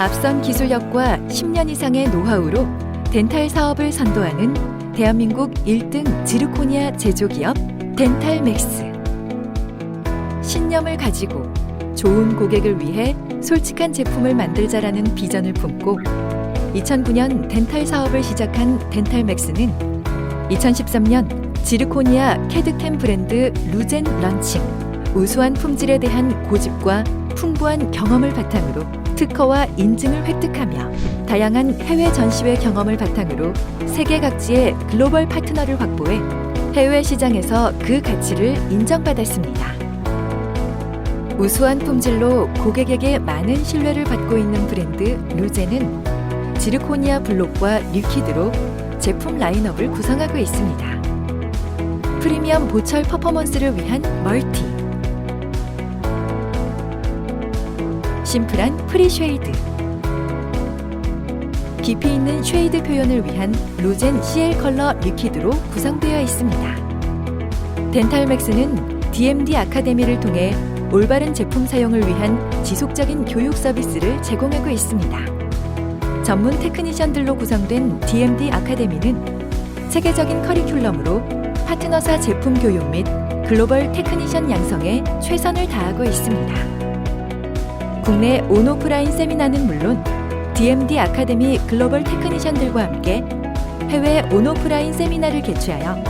앞선 기술력과 10년 이상의 노하우로 덴탈 사업을 선도하는 대한민국 1등 지르코니아 제조기업 덴탈맥스. 신념을 가지고 좋은 고객을 위해 솔직한 제품을 만들자라는 비전을 품고 2009년 덴탈 사업을 시작한 덴탈맥스는 2013년 지르코니아 캐드캠 브랜드 루젠 런칭. 우수한 품질에 대한 고집과 풍부한 경험을 바탕으로 특허와 인증을 획득하며 다양한 해외 전시회 경험을 바탕으로 세계 각지의 글로벌 파트너를 확보해 해외 시장에서 그 가치를 인정받았습니다. 우수한 품질로 고객에게 많은 신뢰를 받고 있는 브랜드 루젠은 지르코니아 블록과 리퀴드로 제품 라인업을 구성하고 있습니다. 프리미엄 보철 퍼포먼스를 위한 멀티 심플한 프리 쉐이드 깊이 있는 쉐이드 표현을 위한 로젠 CL 컬러 리퀴드로 구성되어 있습니다. 덴탈맥스는 DMD 아카데미를 통해 올바른 제품 사용을 위한 지속적인 교육 서비스를 제공하고 있습니다. 전문 테크니션들로 구성된 DMD 아카데미는 체계적인 커리큘럼으로 파트너사 제품 교육 및 글로벌 테크니션 양성에 최선을 다하고 있습니다. 국내 온오프라인 세미나는 물론 DMD 아카데미 글로벌 테크니션들과 함께 해외 온오프라인 세미나를 개최하여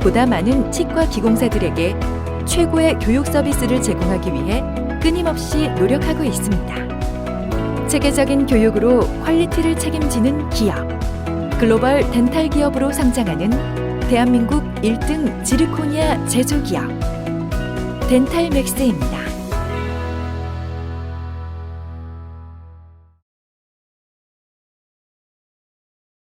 보다 많은 치과 기공사들에게 최고의 교육 서비스를 제공하기 위해 끊임없이 노력하고 있습니다. 체계적인 교육으로 퀄리티를 책임지는 기업, 글로벌 덴탈 기업으로 성장하는 대한민국 1등 지르코니아 제조기업 덴탈 맥스입니다.